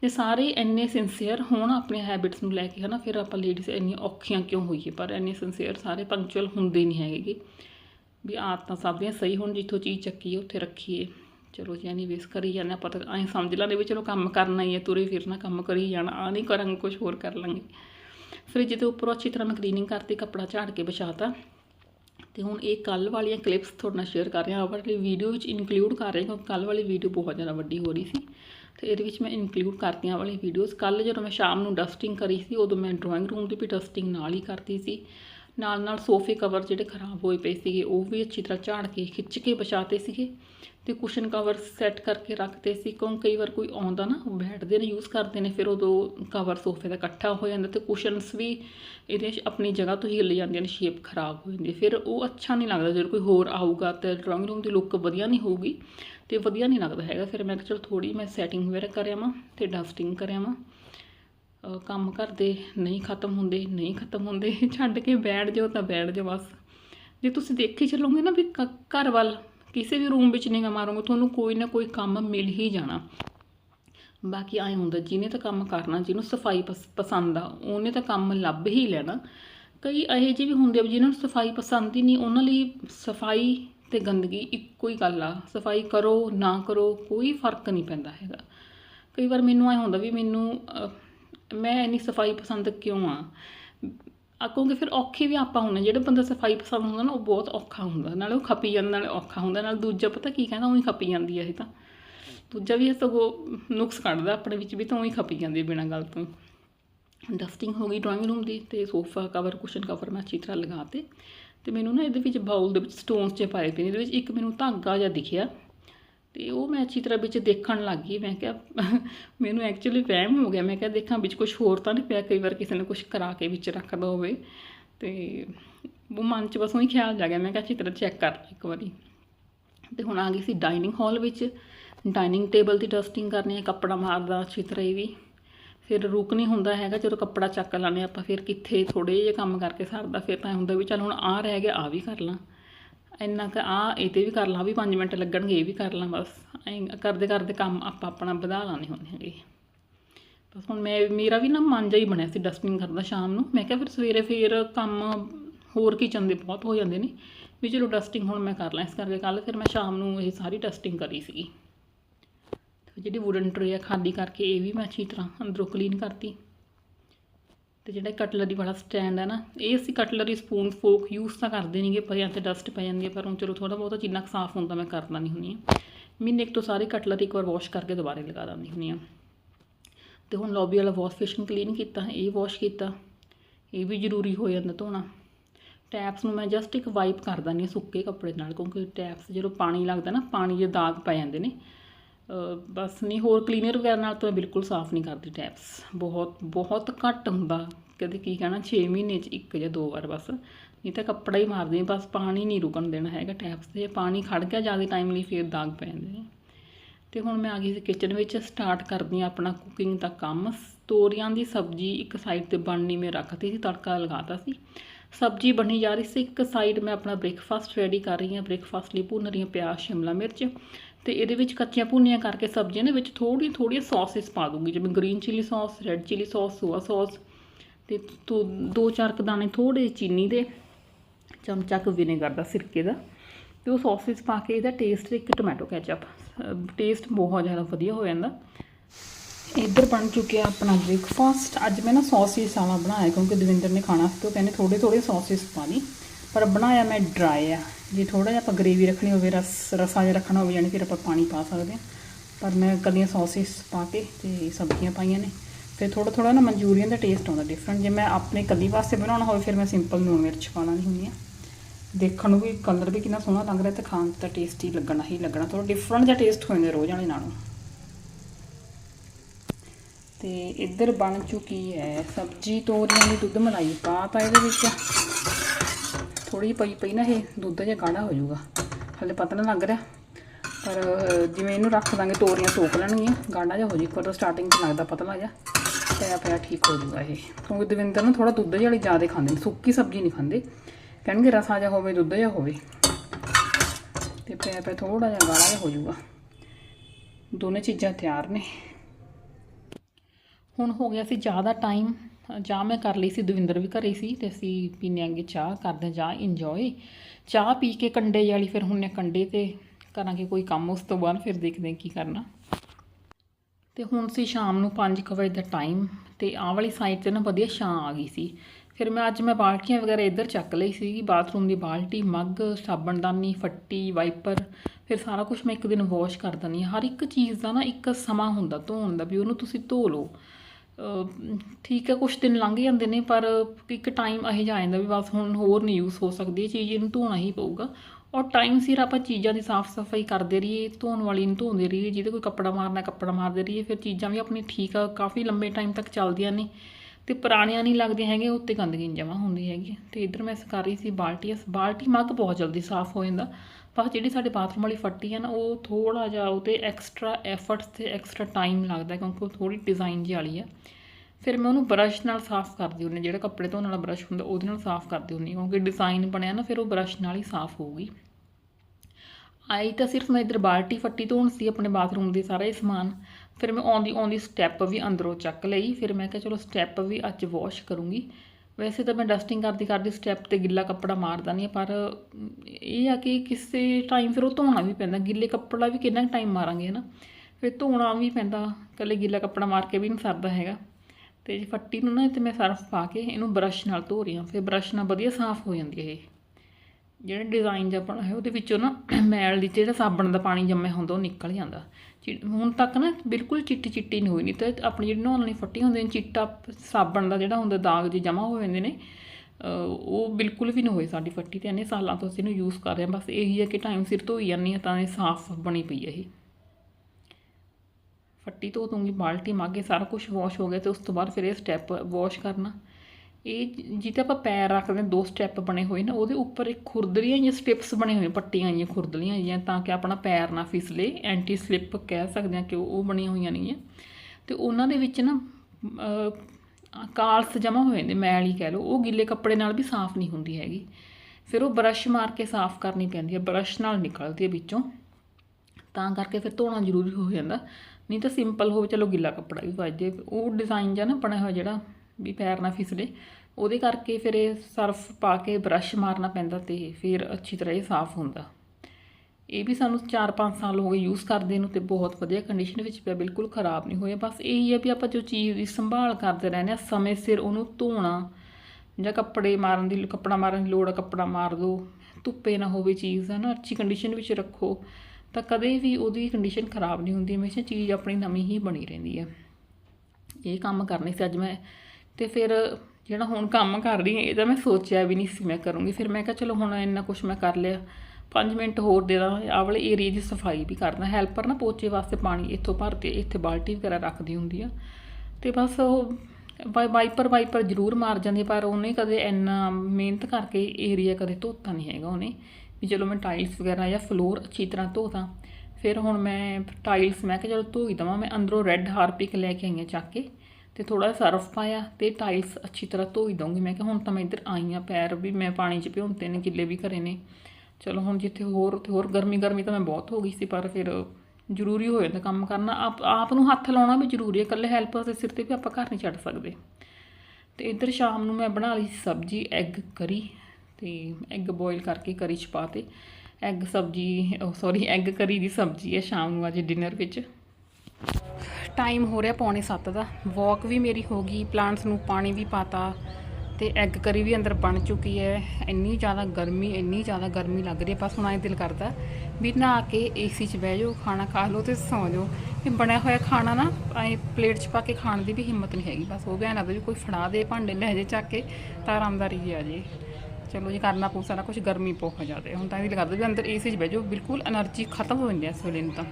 Speaker 1: ਤੇ ਸਾਰੇ ਇੰਨੇ ਸਿੰਸੀਅਰ ਹੋਣ ਆਪਣੇ ਹੈਬਿਟਸ ਨੂੰ ਲੈ ਕੇ ਹਨਾ, ਫਿਰ ਆਪਾਂ ਲੇਡੀਜ਼ ਇੰਨੀਆਂ ਔਖੀਆਂ ਕਿਉਂ ਹੋਈਏ? ਪਰ ਇੰਨੇ ਸਿੰਸੀਅਰ ਸਾਰੇ ਪੰਕਚੁਅਲ ਹੁੰਦੇ ਨਹੀਂ ਹੈਗੇ। ਵੀ ਆਦਤਾਂ ਸਭ ਦੀਆਂ ਸਹੀ ਹੋਣ, ਜਿੱਥੋਂ ਚੀਜ਼ ਚੱਕੀਏ, ਉੱਥੇ ਰੱਖੀਏ। ਚਲੋ ਜੀ, ਐਨੀ ਵੇਸ ਕਰੀ ਜਾਂਦੇ ਆਪਾਂ ਤਾਂ ਐਂ ਸਮਝ ਲੈਂਦੇ ਵੀ ਚਲੋ ਕੰਮ ਕਰਨਾ ਹੀ ਹੈ, ਤੁਰੇ ਫਿਰਨਾ, ਕੰਮ ਕਰੀ ਜਾਣਾ ਆ ਨਹੀਂ ਕਰਾਂਗੇ ਕੁਝ ਹੋਰ ਕਰ ਲਾਂਗੇ। ਫਿਰ ਜਿਹਦੇ ਉੱਪਰੋਂ ਅੱਛੀ ਤਰ੍ਹਾਂ ਮੈਂ ਕਲੀਨਿੰਗ ਕਰਤੀ, ਕੱਪੜਾ ਝਾੜ ਕੇ ਵਿਛਾਤਾ। ਤੇ ਹੁਣ ਇਹ ਕੱਲ ਵਾਲੀਆਂ ਕਲਿੱਪਸ ਤੁਹਾਡੇ ਨਾਲ ਸ਼ੇਅਰ ਕਰ ਰਹੀ ਹਾਂ ਆਹ ਵਾਲੀ ਵੀਡੀਓ ਵਿੱਚ ਇਨਕਲੂਡ ਕਰ ਰਹੀ ਹਾਂ, ਕਿਉਂਕਿ ਕੱਲ ਵਾਲੀ ਵੀਡੀਓ ਬਹੁਤ ਜ਼ਿਆਦਾ ਵੱਡੀ ਹੋ ਰਹੀ ਸੀ। ਤੇ ਇਹਦੇ ਵਿੱਚ ਮੈਂ ਇਨਕਲੂਡ ਕਰਤੀਆਂ ਵਾਲੀ ਵੀਡੀਓਜ਼ ਕੱਲ ਜਦੋਂ ਮੈਂ ਸ਼ਾਮ ਨੂੰ ਡਸਟਿੰਗ ਕਰੀ ਸੀ, ਉਦੋਂ ਮੈਂ ਡਰਾਇੰਗ ਰੂਮ ਦੀ ਵੀ ਡਸਟਿੰਗ ਨਾਲ ਹੀ ਕਰਤੀ ਸੀ। ਨਾਲ ਨਾਲ ਸੋਫੇ ਕਵਰ ਜਿਹੜੇ ਖਰਾਬ ਹੋਏ ਪਏ ਸੀਗੇ, ਉਹ ਵੀ ਅੱਛੀ ਤਰ੍ਹਾਂ ਝਾੜ ਕੇ, ਖਿੱਚ ਕੇ ਵਿਛਾਤੇ ਸੀਗੇ। ਤੇ ਕੁਸ਼ਨ ਕਵਰ ਸੈੱਟ ਕਰਕੇ ਰੱਖਦੇ ਸੀ ਕਿਉਂ ਕਈ ਵਾਰ ਕੋਈ ਆਉਂਦਾ ਨਾ ਬੈਠਦੇ ਨੇ ਯੂਜ਼ ਕਰਦੇ ਨੇ, ਫਿਰ ਉਦੋਂ ਕਵਰ ਸੋਫੇ ਦਾ ਇਕੱਠਾ ਹੋ ਜਾਂਦਾ ਤੇ ਕੁਸ਼ਨਸ ਵੀ ਇਹਦੇ 'ਚ ਆਪਣੀ ਜਗ੍ਹਾ ਤੋਂ ਹੀ ਹਿੱਲ ਜਾਂਦੀਆਂ ਨੇ ਸ਼ੇਪ ਖਰਾਬ ਹੋ ਜਾਂਦੀ ਹੈ। ਫਿਰ ਉਹ ਅੱਛਾ ਨਹੀਂ ਲੱਗਦਾ, ਜਦੋਂ ਕੋਈ ਹੋਰ ਆਊਗਾ ਤੇ ਡਰਾਇੰਗ ਰੂਮ ਦੀ ਲੁੱਕ ਵਧੀਆ ਨਹੀਂ ਹੋਊਗੀ ਤੇ ਵਧੀਆ ਨਹੀਂ ਲੱਗਦਾ ਹੈਗਾ। ਫਿਰ ਮੈਂ ਕਿਹਾ ਚਲ ਥੋੜੀ ਮੈਂ ਸੈਟਿੰਗ ਵਗੈਰਾ ਕਰਿਆ ਵਾਂ ਤੇ ਡਸਟਿੰਗ ਕਰਿਆ ਵਾਂ। ਅਹ ਕੰਮ ਕਰਦੇ ਨਹੀਂ ਖਤਮ ਹੁੰਦੇ, ਨਹੀਂ ਖਤਮ ਹੁੰਦੇ, ਛੱਡ ਕੇ ਬੈਠ ਜਾਓ ਤਾਂ ਬੈਠ ਜਾਓ ਬਸ। ਜੇ ਤੁਸੀਂ ਦੇਖੀ ਚੱਲੋਗੇ ਨਾ ਵੀ ਕ- ਘਰ ਵੱਲ ਕਿਸੇ ਵੀ ਰੂਮ ਵਿੱਚ ਨਿਗਾ ਮਾਰੋਗੇ, ਤੁਹਾਨੂੰ ਕੋਈ ਨਾ ਕੋਈ ਕੰਮ ਮਿਲ ਹੀ ਜਾਣਾ। ਬਾਕੀ ਆਏ ਹੁੰਦਾ, ਜਿਹਨੇ ਤਾਂ ਕੰਮ ਕਰਨਾ, ਜਿਹਨੂੰ ਸਫ਼ਾਈ ਪਸ- ਪਸੰਦ ਆ, ਉਹਨੇ ਤਾਂ ਕੰਮ ਲੱਭ ਹੀ ਲੈਣਾ। ਕਈ ਇਹੋ ਜਿਹੇ ਵੀ ਹੁੰਦੇ ਆ ਵੀ ਜਿਨ੍ਹਾਂ ਨੂੰ ਸਫ਼ਾਈ ਪਸੰਦ ਹੀ ਨਹੀਂ, ਉਹਨਾਂ ਲਈ ਸਫ਼ਾਈ ਤੇ ਗੰਦਗੀ ਇੱਕੋ ਹੀ ਗੱਲ ਆ। ਸਫ਼ਾਈ ਕਰੋ, ਨਾ ਕਰੋ, ਕੋਈ ਫ਼ਰਕ ਨਹੀਂ ਪੈਂਦਾ ਹੈਗਾ। ਕਈ ਵਾਰ ਮੈਨੂੰ ਐ ਹੁੰਦਾ ਵੀ ਮੈਨੂੰ ਮੈਂ ਇੰਨੀ ਸਫ਼ਾਈ ਪਸੰਦ ਕਿਉਂ ਆ? ਕਿਉਂਕਿ ਫਿਰ ਔਖੇ ਵੀ ਆਪਾਂ ਹੁੰਦੇ ਜਿਹੜਾ ਬੰਦਾ ਸਫ਼ਾਈ ਪਸੰਦ ਹੁੰਦਾ ਨਾ, ਉਹ ਬਹੁਤ ਔਖਾ ਹੁੰਦਾ। ਨਾਲੇ ਉਹ ਖਪੀ ਜਾਂਦਾ ਨਾਲੇ ਔਖਾ ਹੁੰਦਾ। ਨਾਲ ਦੂਜਾ ਪਤਾ ਕੀ ਕਹਿੰਦਾ, ਉਹੀ ਖਪੀ ਜਾਂਦੀ ਹੈ ਇਹ ਤਾਂ। ਦੂਜਾ ਵੀ ਇਹ ਸਗੋਂ ਨੁਕਸ ਕੱਢਦਾ ਆਪਣੇ ਵਿੱਚ ਵੀ ਤਾਂ ਉਹੀ ਖਪੀ ਜਾਂਦੀ ਬਿਨਾਂ ਗੱਲ ਤੋਂ। ਡਸਟਿੰਗ ਹੋ ਗਈ ਡਰਾਇੰਗ ਰੂਮ ਦੀ ਤੇ ਸੋਫਾ ਕਵਰ, ਕੁਸ਼ਨ ਕਵਰ ਮੈਂ ਅੱਛੀ ਤਰ੍ਹਾਂ ਲਗਾਤੇ ਤੇ। ਮੈਨੂੰ ਨਾ ਇਹਦੇ ਵਿੱਚ ਬਾਉਲ ਦੇ ਵਿੱਚ ਸਟੋਨਸ ਜੇ ਪਾਏ ਪਏ ਨੇ। ਇਹਦੇ ਵਿੱਚ ਇੱਕ ਮੈਨੂੰ ਧਾਗਾ ਜਿਹਾ ਦਿਖਿਆ। ਤੇ ਉਹ ਮੈਂ ਅੱਛੀ ਤਰ੍ਹਾਂ ਵਿੱਚ ਦੇਖਣ ਲੱਗ ਗਈ, ਮੈਂ ਕਿਹਾ, ਮੈਨੂੰ ਐਕਚੁਅਲੀ ਵਹਿਮ ਹੋ ਗਿਆ, ਮੈਂ ਕਿਹਾ ਦੇਖਾਂ ਵਿੱਚ ਕੁਝ ਹੋਰ ਤਾਂ ਨਹੀਂ ਪਿਆ, ਕਈ ਵਾਰ ਕਿਸੇ ਨੇ ਕੁਝ ਕਰਾ ਕੇ ਵਿੱਚ ਰੱਖਦਾ ਹੋਵੇ। ਤੇ ਉਹ ਮਨ 'ਚ ਬਸ ਉਹੀ ਖਿਆਲ ਜਾ ਗਿਆ ਮੈਂ ਕਿਹਾ ਅੱਛੀ ਤਰ੍ਹਾਂ ਚੈੱਕ ਕਰ ਲਾਂ ਇੱਕ ਵਾਰੀ। ਤੇ ਹੁਣ ਆ ਗਈ ਸੀ ਡਾਈਨਿੰਗ ਹਾਲ ਵਿੱਚ ਡਾਈਨਿੰਗ ਟੇਬਲ ਦੀ ਡਸਟਿੰਗ ਕਰਨੀ ਹੈ, ਕੱਪੜਾ ਮਾਰਦਾ ਅੱਛੀ ਤਰ੍ਹਾਂ ਇਹ ਵੀ। ਫਿਰ ਰੁਕ ਨਹੀਂ ਹੁੰਦਾ ਹੈਗਾ, ਜਦੋਂ ਕੱਪੜਾ ਚੱਕ ਲਾਣੇ ਆਪਾਂ, ਫਿਰ ਕਿੱਥੇ ਥੋੜੇ ਜਿਹੇ ਕੰਮ ਕਰਕੇ ਸਰਦਾ, ਫਿਰ ਤਾਂ ਹੁੰਦਾ ਵੀ ਚੱਲ ਹੁਣ ਆਹ ਰਹਿ ਗਿਆ ਆ ਵੀ ਕਰ ਲਾਂ। ਇੰਨਾ ਕੁ ਆ ਇਹ 'ਤੇ ਵੀ ਕਰ ਲਾਂ ਵੀ 5 ਮਿੰਟ ਲੱਗਣਗੇ, ਇਹ ਵੀ ਕਰ ਲਾਂ ਬਸ। ਐਂ ਕਰਦੇ ਕਰਦੇ ਕੰਮ ਆਪਾਂ ਆਪਣਾ ਵਧਾ ਲਾਣੇ ਹੁੰਦੇ ਹੈਗੇ। ਬਸ ਹੁਣ ਮੈਂ, ਮੇਰਾ ਵੀ ਨਾ ਮਨ ਜਿਹਾ ਹੀ ਬਣਿਆ ਸੀ ਡਸਟਿੰਗ ਕਰਦਾ ਸ਼ਾਮ ਨੂੰ। ਮੈਂ ਕਿਹਾ ਫਿਰ ਸਵੇਰੇ ਫਿਰ ਕੰਮ ਹੋਰ ਕਿਚਨ ਦੇ ਬਹੁਤ ਹੋ ਜਾਂਦੇ ਨੇ। ਵੀ ਚਲੋ ਡਸਟਿੰਗ ਹੁਣ ਮੈਂ ਕਰ ਲਾਂ ਇਸ ਕਰਕੇ। ਕੱਲ ਫਿਰ ਮੈਂ ਸ਼ਾਮ ਨੂੰ ਇਹ ਸਾਰੀ ਡਸਟਿੰਗ ਕਰੀ ਸੀਗੀ। ਤੇ ਜਿਹੜੀ ਵੁਡਨ ਟਰੇ ਆ ਖਾਲੀ ਕਰਕੇ ਇਹ ਵੀ ਮੈਂ ਅੱਛੀ ਤਰ੍ਹਾਂ ਅੰਦਰੋਂ ਕਲੀਨ ਕਰਤੀ। ਤੇ ਜਿਹੜਾ ਕਟਲਰੀ ਵਾਲਾ ਸਟੈਂਡ ਹੈ ਨਾ, ਇਹ ਅਸੀਂ ਕਟਲਰੀ ਸਪੂਨ ਫੋਕ ਯੂਜ਼ ਤਾਂ ਕਰਦੇ ਨਹੀਂਗੇ ਪਰ ਜਾਂ ਤੇ ਡਸਟ ਪੈ ਜਾਂਦੀ ਹੈ, ਪਰ ਹੁਣ ਚਲੋ ਥੋੜਾ ਬਹੁਤਾ ਜਿੰਨਾ ਕੁ ਸਾਫ਼ ਹੁੰਦਾ ਮੈਂ ਕਰਦਾ ਨਹੀਂ ਹੁੰਦੀ ਹਾਂ। ਮਹੀਨੇ ਇੱਕ ਤੋਂ ਸਾਰੇ ਕਟਲਰੀ ਇੱਕ ਵਾਰ ਵਾਸ਼ ਕਰਕੇ ਦੁਬਾਰੇ ਲਗਾ ਦਿੰਦੀ ਹੁੰਦੀ ਹਾਂ। ਤੇ ਹੁਣ ਲੌਬੀ ਵਾਲਾ ਵਾਸ਼ ਬੇਸਿਨ ਕਲੀਨ ਕੀਤਾ, ਇਹ ਵਾਸ਼ ਕੀਤਾ, ਇਹ ਵੀ ਜ਼ਰੂਰੀ ਹੋ ਜਾਂਦਾ ਧੋਣਾ। ਟੈਪਸ ਨੂੰ ਮੈਂ ਜਸਟ ਇੱਕ ਵਾਈਪ ਕਰ ਦਿੰਦੀ ਹਾਂ ਸੁੱਕੇ ਕੱਪੜੇ ਨਾਲ, ਕਿਉਂਕਿ ਟੈਪਸ ਜਦੋਂ ਪਾਣੀ ਲੱਗਦਾ ਨਾ, ਪਾਣੀ ਦੇ ਦਾਗ ਪੈ ਜਾਂਦੇ ਨੇ ਬਸ ਨਹੀਂ, ਹੋਰ ਕਲੀਨਰ ਵਗੈਰਾ ਨਾਲ ਤਾਂ ਮੈਂ ਬਿਲਕੁਲ ਸਾਫ਼ ਨਹੀਂ ਕਰਦੀ ਟੈਪਸ ਬਹੁਤ ਬਹੁਤ ਘੱਟ ਹੁੰਦਾ। ਕਦੇ ਕੀ ਕਹਿਣਾ 6 ਮਹੀਨੇ 'ਚ ਇੱਕ ਜਾਂ ਦੋ ਵਾਰ ਬਸ। ਨਹੀਂ ਤਾਂ ਕੱਪੜਾ ਹੀ ਮਾਰਦੀ ਬਸ ਪਾਣੀ ਨਹੀਂ ਰੁਕਣ ਦੇਣਾ ਹੈਗਾ ਟੈਪਸ ਤੇ। ਜੇ ਪਾਣੀ ਖੜ ਗਿਆ ਜ਼ਿਆਦਾ ਟਾਈਮ ਲਈ ਫਿਰ ਦਾਗ ਪੈ ਜਾਂਦੇ ਨੇ। ਤੇ ਹੁਣ ਮੈਂ ਆ ਗਈ ਸੀ ਕਿਚਨ ਵਿੱਚ ਸਟਾਰਟ ਕਰਦੀ ਹਾਂ ਆਪਣਾ ਕੁਕਿੰਗ ਦਾ ਕੰਮ। ਤੋਰੀਆਂ ਦੀ ਸਬਜ਼ੀ ਇੱਕ ਸਾਈਡ ਤੇ ਬਣਨੀ ਮੈਂ ਰੱਖਤੀ ਸੀ, ਤੜਕਾ ਲਗਾਤਾ ਸੀ। ਸਬਜ਼ੀ ਬਣੀ ਜਾ ਰਹੀ ਸੀ, ਇੱਕ ਸਾਈਡ ਮੈਂ ਆਪਣਾ ਬ੍ਰੇਕਫਾਸਟ ਰੈਡੀ ਕਰ ਰਹੀ ਹਾਂ। ਬ੍ਰੇਕਫਾਸਟ ਲਈ ਭੁੰਨ ਰਹੀ ਹਾਂ ਪਿਆਜ਼, ਸ਼ਿਮਲਾ ਮਿਰਚ। ਤੇ ਇਹਦੇ ਵਿੱਚ ਕੱਚੀਆਂ ਭੁੰਨੀਆਂ ਕਰਕੇ ਸਬਜ਼ੀਆਂ ਦੇ ਵਿੱਚ ਥੋੜੀ ਥੋੜੀਆਂ ਸੌਸਸ ਪਾ ਦੂੰਗੀ, ਜਿਵੇਂ green chilli sauce red chilli sauce soya sauce ਤੇ ਤੋ ਦੋ ਚਾਰ ਕੁ ਦਾਣੇ ਥੋੜੇ ਚੀਨੀ ਦੇ ਚਮਚਾ ਕੁ ਵਿਨੇਗਰ ਦਾ ਸਿਰਕੇ ਦਾ ਤੇ ਉਹ ਸੌਸਿਸ ਪਾ ਕੇ ਇਹਦਾ ਟੇਸਟ ਇੱਕ ਟੋਮੈਟੋ ਕੈਚਅਪ ਟੇਸਟ ਬਹੁਤ ਜ਼ਿਆਦਾ ਵਧੀਆ ਹੋ ਜਾਂਦਾ। ਇੱਧਰ ਬਣ ਚੁੱਕਿਆ ਆਪਣਾ ਬ੍ਰੇਕਫਾਸਟ ਅੱਜ ਮੈਂ ਨਾ ਸੌਸਿਸ ਵਾਲਾ ਬਣਾਇਆ ਕਿਉਂਕਿ ਦਵਿੰਦਰ ਨੇ ਖਾਣਾ ਸੀ ਤੇ ਉਹ ਕਹਿੰਦੇ ਥੋੜੇ ਥੋੜੇ ਸੌਸਿਸ ਪਾ ਦੀ। ਪਰ ਬਣਾਇਆ ਮੈਂ ਡਰਾਈ ਆ। ਜੇ ਥੋੜਾ ਜਿਹਾ ਆਪਾਂ ਗ੍ਰੇਵੀ ਰੱਖਣੀ ਹੋਵੇ, ਰਸ, ਰਸਾ ਜਿਹਾ ਰੱਖਣਾ ਹੋਵੇ, ਯਾਨੀ ਫਿਰ ਆਪਾਂ ਪਾਣੀ ਪਾ ਸਕਦੇ ਹਾਂ। ਪਰ ਮੈਂ ਕੱਲੀਆਂ ਸੌਸਿਸ ਪਾ ਕੇ ਤੇ ਸਬਜ਼ੀਆਂ ਪਾਈਆਂ ਨੇ। ਫਿਰ ਥੋੜਾ ਥੋੜਾ ਨਾ ਮਨਚੂਰੀਅਨ ਦਾ ਟੇਸਟ ਆਉਂਦਾ ਡਿਫਰੈਂਟ ਜੇ ਮੈਂ ਆਪਣੇ ਕੱਲੀ ਵਾਸਤੇ ਬਣਾਉਣਾ ਹੋਵੇ, ਫਿਰ ਮੈਂ ਸਿੰਪਲ ਨੂਣ ਮਿਰਚ ਪਾ ਲੈਣੀ ਹੁੰਦੀ ਆ। ਦੇਖਣ ਨੂੰ ਵੀ ਕਲਰ ਵੀ ਕਿੰਨਾ ਸੋਹਣਾ ਲੱਗ ਰਿਹਾ ਤੇ ਖਾਣ 'ਚ ਤਾਂ ਟੇਸਟੀ ਲੱਗਣਾ ਹੀ ਲੱਗਣਾ। ਥੋੜਾ ਡਿਫਰੈਂਟ ਜਿਹਾ ਟੇਸਟ ਹੋ ਜਾਂਦਾ ਰੋਜ਼ ਵਾਲੇ ਨਾਲੋਂ। ਤੇ ਇੱਧਰ ਬਣ ਚੁੱਕੀ ਹੈ ਸਬਜੀ ਤੋਰੀਆਂ ਦੀ ਦੁੱਧ ਮਲਾਈ। ਪਾ ਪਾਤਾ ਇਹਦੇ ਵਿੱਚ। ਥੋੜੀ ਪਈ ਪਈ ਨਾ ਇਹ, ਦੁੱਧ ਜਿਹਾ ਗਾੜਾ ਹੋ ਜਾਊਗਾ। ਹਲੇ ਪਤਾ ਨਾ ਲੱਗ ਰਿਹਾ। ਪਰ, ਜਿਵੇਂ ਇਹਨੂੰ ਰੱਖ ਦਾਂਗੇ, ਤੋਰੀਆਂ ਸੋਕ ਲੈਣਗੀਆਂ। ਗਾੜਾ ਜਿਹਾ ਹੋ ਜੀ ਪਰ ਸਟਾਰਟਿੰਗ 'ਚ ਲੱਗਦਾ ਪਤਲਾ ਜਿਹਾ। ਪਿਆ ਪਿਆ, ਠੀਕ ਹੋ ਜਾਊਗਾ ਇਹ। ਕਿਉਂਕਿ ਦਵਿੰਦਰ ਨੂੰ ਥੋੜਾ ਦੁੱਧ ਵਾਲੀ ਜ਼ਿਆਦਾ ਖਾਂਦੇ ਨੇ, ਸੁੱਕੀ ਸਬਜ਼ੀ ਨਹੀਂ ਖਾਂਦੇ। ਕਹਿਣਗੇ ਰਸਾ ਜਿਹਾ ਹੋਵੇ, ਦੁੱਧ ਜਿਹਾ ਹੋਵੇ। ਤੇ ਪਿਆ ਪਿਆ ਥੋੜਾ ਜਿਹਾ ਗਾੜਾ ਜਿਹਾ ਹੋ ਜਾਊਗਾ। ਦੋਨੇ ਚੀਜ਼ਾਂ ਤਿਆਰ ਨੇ। ਹੁਣ ਹੋ ਗਿਆ ਸੀ ਜ਼ਿਆਦਾ ਟਾਈਮ ਚਾਹ ਮੈਂ ਕਰ ਲਈ ਸੀ, ਦਵਿੰਦਰ ਵੀ ਘਰੇ ਸੀ ਤੇ ਅਸੀਂ ਪੀਨੇ ਆਂਗੇ ਚਾਹ, ਕਰਦੇ ਚਾਹ ਇੰਜੋਏ ਚਾਹ ਪੀ ਕੇ ਕੰਡੇ ਵਾਲੀ ਫਿਰ ਹੁਣ ਨੇ ਕੰਡੇ ਤੇ ਕਰਾਂਗੇ ਕੋਈ ਕੰਮ, ਉਸ ਤੋਂ ਬਾਅਦ ਫਿਰ ਦੇਖਦੇ ਹਾਂ ਕੀ ਕਰਨਾ। ਤੇ ਹੁਣ ਸੀ ਸ਼ਾਮ ਨੂੰ 5 ਵਜੇ ਦਾ ਟਾਈਮ ਤੇ ਆਹ ਵਾਲੀ ਸਾਈਡ ਤੇ ਨਾ ਵਧੀਆ ਛਾਂ ਆ ਗਈ ਸੀ। ਫਿਰ ਮੈਂ ਅੱਜ ਮੈਂ ਬਾਲਟੀਆਂ ਵਗੈਰਾ ਇੱਧਰ ਚੱਕ ਲਈ ਸੀ, ਬਾਥਰੂਮ ਦੀ ਬਾਲਟੀ, ਮੱਗ, ਸਾਬਣਦਾਨੀ, ਫੱਟੀ, ਵਾਈਪਰ, ਫਿਰ ਸਾਰਾ ਕੁਝ ਮੈਂ ਇੱਕ ਦਿਨ ਵਾਸ਼ ਕਰ ਦਿੰਦੀ ਹਾਂ। ਹਰ ਇੱਕ ਚੀਜ਼ ਦਾ ਨਾ ਇੱਕ ਸਮਾਂ ਹੁੰਦਾ, ਧੋਣ ਦਾ ਵੀ, ਉਹਨੂੰ ਤੁਸੀਂ ਧੋ ਲਓ। ਠੀਕ ਹੈ, ਕੁਛ ਦਿਨ ਲੰਘ ਜਾਂਦੇ ਨੇ, ਪਰ ਇੱਕ ਟਾਈਮ ਇਹ ਜਾ ਜਾਂਦਾ ਵੀ ਬਸ ਹੁਣ ਹੋਰ ਨਹੀਂ ਯੂਜ਼ ਹੋ ਸਕਦੀ ਇਹ ਚੀਜ਼ ਇਹਨੂੰ ਧੋਣਾ ਹੀ ਪਊਗਾ। ਔਰ ਟਾਈਮ ਸਿਰ ਆਪਾਂ ਚੀਜ਼ਾਂ ਦੀ ਸਾਫ਼ ਸਫ਼ਾਈ ਕਰਦੇ ਰਹੀਏ, ਧੋਣ ਵਾਲੀ ਨੂੰ ਧੋਂਦੇ ਰਹੀਏ, ਜਿਹਦੇ ਕੋਈ ਕੱਪੜਾ ਮਾਰਨਾ ਕੱਪੜਾ ਮਾਰਦੇ ਰਹੀਏ, ਫਿਰ ਚੀਜ਼ਾਂ ਵੀ ਆਪਣੀ ਠੀਕ ਆ, ਕਾਫੀ ਲੰਬੇ ਟਾਈਮ ਤੱਕ ਚੱਲਦੀਆਂ ਨੇ। ਤੇ ਪੁਰਾਣੀਆਂ ਨਹੀਂ ਲੱਗਦੀਆਂ ਹੈਗੀਆਂ, ਉੱਤੇ ਗੰਦਗੀ ਜਮ੍ਹਾਂ ਹੁੰਦੀ ਹੈਗੀ ਤੇ ਇਧਰ ਮੈਂ ਕਰ ਰਹੀ ਸੀ ਬਾਲਟੀ ਬਾਲਟੀ ਮੱਗ ਬਹੁਤ ਜਲਦੀ ਸਾਫ਼ ਹੋ ਜਾਂਦਾ। ਪਰ ਜਿਹੜੀ ਸਾਡੇ ਬਾਥਰੂਮ ਵਾਲੀ ਫੱਟੀ ਹੈ ਨਾ, ਉਹ ਥੋੜਾ ਜਿਹਾ ਉਹ 'ਤੇ ਐਕਸਟਰਾ ਐਫਰਟਸ ਤੇ ਐਕਸਟਰਾ ਟਾਈਮ ਲੱਗਦਾ ਕਿਉਂਕਿ ਉਹ ਥੋੜੀ ਡਿਜ਼ਾਈਨ ਜਿਹੀ ਵਾਲੀ ਆ। ਫਿਰ ਮੈਂ ਉਹਨੂੰ ਬਰਸ਼ ਨਾਲ ਸਾਫ਼ ਕਰਦੀ ਹੁੰਦੀ ਜਿਹੜਾ ਕੱਪੜੇ ਧੋਣ ਵਾਲਾ ਬਰਸ਼ ਹੁੰਦਾ, ਉਹਦੇ ਨਾਲ ਸਾਫ਼ ਕਰਦੀ ਹੁੰਦੀ ਕਿਉਂਕਿ ਡਿਜ਼ਾਈਨ ਬਣਿਆ ਨਾ, ਫਿਰ ਉਹ ਬਰਸ਼ ਨਾਲ ਹੀ ਸਾਫ਼ ਹੋਊਗੀ। ਆਈ ਤਾਂ ਸਿਰਫ ਮੈਂ ਇੱਧਰ ਬਾਲਟੀ ਫੱਟੀ ਧੋਣ ਸੀ, ਆਪਣੇ ਬਾਥਰੂਮ ਦੇ ਸਾਰਾ ਹੀ ਸਮਾਨ। ਫਿਰ ਮੈਂ ਆਉਂਦੀ ਆਉਂਦੀ ਸਟੈਪ ਵੀ ਅੰਦਰੋਂ ਚੱਕ ਲਈ, ਫਿਰ ਮੈਂ ਕਿਹਾ ਚਲੋ ਸਟੈਪ ਵੀ ਅੱਜ ਵਾਸ਼ ਕਰੂੰਗੀ। ਵੈਸੇ ਤਾਂ ਮੈਂ ਡਸਟਿੰਗ ਕਰਦੀ ਕਰਦੀ ਸਟੈਪ ਤੇ ਗਿੱਲਾ ਕੱਪੜਾ ਮਾਰਦਾ ਨਹੀਂ ਪਰ ਇਹ ਆ ਕਿ ਕਿਸੇ ਟਾਈਮ ਫਿਰ ਉਹ ਧੋਣਾ ਵੀ ਪੈਂਦਾ, ਗਿੱਲੇ ਕੱਪੜਾ ਵੀ ਕਿੰਨਾ ਟਾਈਮ ਮਾਰਾਂਗੇ, ਹਨਾ? ਫਿਰ ਧੋਣਾ ਵੀ ਪੈਂਦਾ, ਇਕੱਲੇ ਗਿੱਲਾ ਕੱਪੜਾ ਮਾਰ ਕੇ ਵੀ ਨਹੀਂ ਸਰਦਾ ਹੈਗਾ। ਤੇ ਫੱਟੀ ਨੂੰ ਨਾ ਤੇ ਮੈਂ ਸਰਫ ਪਾ ਕੇ ਇਹਨੂੰ ਬਰਸ਼ ਨਾਲ ਧੋ ਰਹੀ ਹਾਂ, ਫਿਰ ਬਰਸ਼ ਨਾਲ ਵਧੀਆ ਸਾਫ਼ ਹੋ ਜਾਂਦੀ ਹੈ ਇਹ। ਜਿਹੜਾ ਡਿਜ਼ਾਈਨ ਜਿਹਾ ਬਣਾ ਹੈ ਉਹਦੇ ਵਿੱਚੋਂ ਨਾ ਮੈਲ ਦੀ ਜਿਹੜਾ ਸਾਬਣ ਦਾ ਪਾਣੀ ਜੰਮਿਆ ਹੁੰਦਾ, ਉਹ ਨਿਕਲ ਜਾਂਦਾ। ਹੁਣ ਤੱਕ ਨਾ ਬਿਲਕੁਲ ਚਿੱਟੀ ਚਿੱਟੀ ਨਹੀਂ ਹੋਈ ਨਹੀਂ ਤਾਂ ਆਪਣੀ ਜਿਹੜੀ ਨਹਾਉਣ ਵਾਲੀ ਫੱਟੀ ਹੁੰਦੀ ਨੇ, ਚਿੱਟਾ ਸਾਬਣ ਦਾ ਜਿਹੜਾ ਹੁੰਦਾ, ਦਾਗ ਜੇ ਜਮਾ ਹੋ ਜਾਂਦੇ ਨੇ ਉਹ ਬਿਲਕੁਲ ਵੀ ਨਹੀਂ ਹੋਏ ਸਾਡੀ ਫੱਟੀ ਤੇ, ਇੰਨੇ ਸਾਲਾਂ ਤੋਂ ਅਸੀਂ ਇਹਨੂੰ ਯੂਜ਼ ਕਰ ਰਹੇ ਹਾਂ। ਬਸ ਇਹੀ ਹੈ ਕਿ ਟਾਈਮ ਸਿਰ ਧੋਈ ਜਾਂਦੀ ਹਾਂ ਤਾਂ ਇਹ ਸਾਫ਼ ਬਣੀ ਪਈ ਹੈ ਇਹ। ਫੱਟੀ ਧੋ ਦੂੰਗੀ, ਬਾਲਟੀ ਮਾਗੇ ਸਾਰਾ ਕੁਝ ਵਾਸ਼ ਹੋ ਗਿਆ ਤੇ ਉਸ ਤੋਂ ਬਾਅਦ ਫਿਰ ਇਹ ਸਟੈਪ ਵਾਸ਼ ਕਰਨਾ। ਇਹ ਜਿਹਦੇ ਆਪਾਂ ਪੈਰ ਰੱਖਦੇ ਹਾਂ, ਦੋ ਸਟੈਪ ਬਣੇ ਹੋਏ ਨੇ, ਉਹਦੇ ਉੱਪਰ ਇੱਕ ਖੁਰਦਲੀਆਂ ਜਾਂ ਸਟਿਪਸ ਬਣੇ ਹੋਏ ਪੱਟੀਆਂ ਜਿਹੀਆਂ ਖੁਰਦਲੀਆਂ ਜਿਹੀਆਂ, ਤਾਂ ਕਿ ਆਪਣਾ ਪੈਰ ਨਾ ਫਿਸਲੇ ਐਂਟੀ ਸਲਿੱਪ ਕਹਿ ਸਕਦੇ ਹਾਂ ਕਿ ਉਹ ਬਣੀਆਂ ਹੋਈਆਂ ਨਹੀਂ ਹੈ ਤੇ ਉਹਨਾਂ ਦੇ ਵਿੱਚ ਨਾ ਕਾਲਸ ਜਮਾ ਹੋ ਜਾਂਦੇ, ਮੈਲ ਹੀ ਕਹਿ ਲਓ, ਉਹ ਗਿੱਲੇ ਕੱਪੜੇ ਨਾਲ ਵੀ ਸਾਫ਼ ਨਹੀਂ ਹੁੰਦੀ ਹੈਗੀ। ਫਿਰ ਉਹ ਬਰਸ਼ ਮਾਰ ਕੇ ਸਾਫ਼ ਕਰਨੀ ਪੈਂਦੀ ਹੈ, ਬਰਸ਼ ਨਾਲ ਨਿਕਲਦੀ ਹੈ ਵਿੱਚੋਂ। ਤਾਂ ਕਰਕੇ ਫਿਰ ਧੋਣਾ ਜ਼ਰੂਰੀ ਹੋ ਜਾਂਦਾ। ਨਹੀਂ ਤਾਂ ਸਿੰਪਲ ਹੋਵੇ, ਚਲੋ ਗਿੱਲਾ ਕੱਪੜਾ ਵੀ ਵੱਜ ਜੇ ਉਹ ਡਿਜ਼ਾਈਨ ਜਾਂ ਨਾ ਬਣਿਆ ਹੋਇਆ ਜਿਹੜਾ ਵੀ ਪੈਰ ਨਾ ਫਿਸਲੇ। ਉਹਦੇ ਕਰਕੇ ਫਿਰ ਇਹ ਸਰਫ ਪਾ ਕੇ ਬਰਸ਼ ਮਾਰਨਾ ਪੈਂਦਾ ਤੇ ਫਿਰ ਅੱਛੀ ਤਰ੍ਹਾਂ ਇਹ ਸਾਫ਼ ਹੁੰਦਾ। ਇਹ ਵੀ ਸਾਨੂੰ 4-5 ਸਾਲ ਹੋ ਗਏ ਯੂਜ਼ ਕਰਦੇ ਨੂੰ ਤੇ ਬਹੁਤ ਵਧੀਆ ਕੰਡੀਸ਼ਨ ਵਿੱਚ ਪਿਆ, ਬਿਲਕੁਲ ਖਰਾਬ ਨਹੀਂ ਹੋਇਆ। ਬਸ ਇਹੀ ਹੈ ਵੀ ਆਪਾਂ ਜੋ ਚੀਜ਼ ਦੀ ਸੰਭਾਲ ਕਰਦੇ ਰਹਿੰਦੇ ਆ ਸਮੇਂ ਸਿਰ ਉਹਨੂੰ ਧੋਣਾ ਜਾਂ ਕੱਪੜੇ ਮਾਰਨ ਦੀ, ਕੱਪੜਾ ਮਾਰਨ ਦੀ ਲੋੜ ਆ, ਕੱਪੜਾ ਮਾਰ ਦਿਓ ਧੁੱਪੇ ਨਾ ਹੋਵੇ ਚੀਜ਼ ਹੈ ਨਾ ਅੱਛੀ ਕੰਡੀਸ਼ਨ ਵਿੱਚ ਰੱਖੋ। ਤਾਂ ਕਦੇ ਵੀ ਉਹਦੀ ਕੰਡੀਸ਼ਨ ਖਰਾਬ ਨਹੀਂ ਹੁੰਦੀ, ਹਮੇਸ਼ਾ ਚੀਜ਼ ਆਪਣੀ ਨਵੀਂ ਹੀ ਬਣੀ ਰਹਿੰਦੀ ਹੈ। ਇਹ ਕੰਮ ਕਰਨੇ ਸੀ, ਅੱਜ ਮੈਂ ਤੇ ਫਿਰ ਜਿਹੜਾ ਹੁਣ ਕੰਮ ਕਰ ਰਹੀ ਹਾਂ ਇਹਦਾ ਮੈਂ ਸੋਚਿਆ ਵੀ ਨਹੀਂ ਸੀ ਮੈਂ ਕਰੂੰਗੀ। ਫਿਰ ਮੈਂ ਕਿਹਾ ਚਲੋ ਹੁਣ ਇੰਨਾ ਕੁਝ ਮੈਂ ਕਰ ਲਿਆ। 5 ਮਿੰਟ ਹੋਰ ਦੇ ਦਾਂ। ਆਹ ਵਾਲੇ ਏਰੀਆ ਦੀ ਸਫ਼ਾਈ ਵੀ ਕਰਦਾ ਹੈਲਪਰ ਨਾ ਪੋਚੇ ਵਾਸਤੇ ਪਾਣੀ ਇੱਥੋਂ ਭਰਦੇ ਇੱਥੇ ਬਾਲਟੀ ਵਗੈਰਾ ਰੱਖਦੀ ਹੁੰਦੀ ਆ। ਤੇ ਬਸ ਉਹ ਵਾਈਪਰ ਵਾਈਪਰ ਜ਼ਰੂਰ ਮਾਰ ਜਾਂਦੀ ਪਰ ਉਹਨੇ ਕਦੇ ਇੰਨਾ ਮਿਹਨਤ ਕਰਕੇ ਏਰੀਆ ਕਦੇ ਧੋਤਾ ਨਹੀਂ ਹੈਗਾ ਉਹਨੇ। ਵੀ ਚਲੋ ਮੈਂ ਟਾਈਲਸ ਵਗੈਰਾ ਜਾਂ ਫਲੋਰ ਅੱਛੀ ਤਰ੍ਹਾਂ ਧੋਤਾ ਫਿਰ ਹੁਣ ਮੈਂ ਟਾਈਲਸ ਮੈਂ ਕਿਹਾ ਚਲੋ ਧੋਈ ਹੀ ਦਵਾਂ। ਮੈਂ ਅੰਦਰੋਂ ਰੈੱਡ ਹਾਰਪਿਕ ਲੈ ਕੇ ਆਈ ਹਾਂ ਚੱਕ ਕੇ। ਤੇ ਥੋੜਾ ਸਰਫ ਪਾਇਆ ਤੇ ਟਾਈਲਸ ਅੱਛੀ ਤਰ੍ਹਾਂ ਧੋਈ ਦਊਂਗੀ। ਮੈਂ ਕਿਹਾ ਹੁਣ ਤਾਂ ਮੈਂ ਇੱਧਰ ਆਈ ਹਾਂ ਪੈਰ ਵੀ, ਮੈਂ ਪਾਣੀ 'ਚ ਭਿਉਂਤੇ ਨੇ ਗਿੱਲੇ ਵੀ ਘਰੇ ਨੇ। ਚਲੋ ਹੁਣ ਜਿੱਥੇ ਹੋਰ, ਉੱਥੇ ਹੋਰ ਗਰਮੀ ਗਰਮੀ ਤਾਂ ਮੈਂ ਬਹੁਤ ਹੋ ਗਈ ਸੀ, ਪਰ ਫਿਰ ਜ਼ਰੂਰੀ ਹੋ ਜਾਂਦਾ ਕੰਮ ਕਰਨਾ। ਆਪ ਆਪ ਨੂੰ ਹੱਥ ਲਾਉਣਾ ਵੀ ਜ਼ਰੂਰੀ ਹੈ, ਇਕੱਲੇ ਹੈਲਪਰ ਦੇ ਸਿਰ ਤੇ ਵੀ ਆਪਾਂ ਘਰ ਨਹੀਂ ਛੱਡ ਸਕਦੇ। ਤੇ ਇੱਧਰ ਸ਼ਾਮ ਨੂੰ ਮੈਂ ਬਣਾ ਲਈ ਸੀ ਸਬਜੀ ਐਗ ਕਰੀ ਤੇ ਐਗ ਬੋਇਲ ਕਰਕੇ ਕਰੀ ਚ ਪਾ ਤੇ। ਐਗ ਸਬਜੀ ਸੌਰੀ ਐਗ ਕਰੀ ਦੀ ਸਬਜੀ ਹੈ ਸ਼ਾਮ ਨੂੰ ਅੱਜ ਡਿਨਰ ਵਿੱਚ। ਟਾਈਮ ਹੋ ਰਿਹਾ ਪੌਣੇ 7 ਦਾ। ਵਾਕ ਵੀ ਮੇਰੀ ਹੋ ਗਈ ਪਲਾਂਟਸ ਨੂੰ ਪਾਣੀ ਵੀ ਪਾਤਾ ਤੇ ਐਗ ਕਰੀ ਵੀ ਅੰਦਰ ਬਣ ਚੁੱਕੀ ਹੈ। ਇੰਨੀ ਜ਼ਿਆਦਾ ਗਰਮੀ, ਇੰਨੀ ਜ਼ਿਆਦਾ ਗਰਮੀ ਲੱਗ ਰਹੀ ਹੈ, ਬਸ ਹੁਣ ਐ ਦਿਲ ਕਰਦਾ ਵੀ ਨਹਾ ਕੇ ਏਸੀ 'ਚ ਬਹਿ ਜਾਓ, ਖਾਣਾ ਖਾ ਲਓ ਤੇ ਸੌ ਜਾਓ। ਇਹ ਬਣਿਆ ਹੋਇਆ ਖਾਣਾ ਨਾ ਐ ਪਲੇਟ 'ਚ ਪਾ ਕੇ ਖਾਣ ਦੀ ਵੀ ਹਿੰਮਤ ਨਹੀਂ ਹੈਗੀ, ਬਸ ਉਹ ਗਿਆ ਲੱਗਦਾ ਵੀ ਕੋਈ ਫੜਾ ਦੇ ਭਾਂਡੇ ਲੈ ਜੇ ਚੱਕ ਕੇ, ਤਾਂ ਆਰਾਮਦਾਰੀ ਜੀ ਆ ਜੇ। ਚਲੋ ਜੀ ਕਰਨਾ ਪਊ ਸਾਰਾ ਕੁਝ ਗਰਮੀ ਬਹੁਤ ਜ਼ਿਆਦਾ ਹੁਣ ਤਾਂ ਇਹ ਲੱਗਦਾ ਵੀ ਅੰਦਰ ਏਸੀ 'ਚ ਬਹਿ ਜਾਓ, ਬਿਲਕੁਲ એનર્ਜੀ ਖਤਮ ਹੋ ਜਾਂਦੀ ਹੈ ਇਸ ਵੇਲੇ ਨੂੰ ਤਾਂ।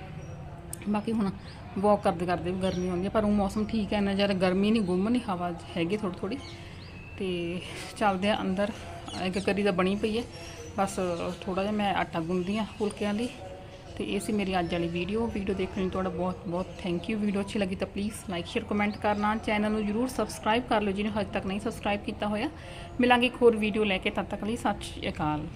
Speaker 1: ਬਾਕੀ ਹੁਣ ਵਾਕ ਕਰਦੇ ਕਰਦੇ ਵੀ ਗਰਮੀ ਆਉਂਦੀ ਹੈ ਪਰ ਉਹ ਮੌਸਮ ਠੀਕ ਹੈ ਨਾ ਜ਼ਿਆਦਾ ਗਰਮੀ ਨਹੀਂ ਗੁੰਮ ਨਹੀਂ ਹਵਾ ਹੈਗੀ ਥੋੜੀ ਥੋੜੀ ਤੇ ਚੱਲਦੇ ਆ ਅੰਦਰ, ਇੱਕ ਕਰੀ ਤਾਂ ਬਣੀ ਪਈ ਹੈ ਬਸ ਥੋੜਾ ਜਿਹਾ ਮੈਂ ਆਟਾ ਗੁੰਨਦੀ ਆ ਫੁਲਕਿਆਂ ਲਈ ਤੇ ਇਹ ਸੀ ਮੇਰੀ ਅੱਜ ਵਾਲੀ ਵੀਡੀਓ ਵੀਡੀਓ ਦੇਖਣ ਲਈ ਤੁਹਾਡਾ ਬਹੁਤ ਬਹੁਤ ਥੈਂਕ ਯੂ ਵੀਡੀਓ ਅੱਛੀ ਲੱਗੀ ਤਾਂ ਪਲੀਜ਼ ਲਾਈਕ ਸ਼ੇਅਰ ਕਮੈਂਟ ਕਰਨਾ। ਚੈਨਲ ਨੂੰ ਜਰੂਰ ਸਬਸਕ੍ਰਾਈਬ ਕਰ ਲਓ, ਜਿਹਨੇ ਹਜੇ ਤੱਕ ਨਹੀਂ ਸਬਸਕ੍ਰਾਈਬ ਕੀਤਾ ਹੋਇਆ। ਮਿਲਾਂਗੇ ਇੱਕ ਹੋਰ ਵੀਡੀਓ ਲੈ ਕੇ, ਤਦ ਤੱਕ ਲਈ ਸਤਿ ਸ਼੍ਰੀ ਅਕਾਲ।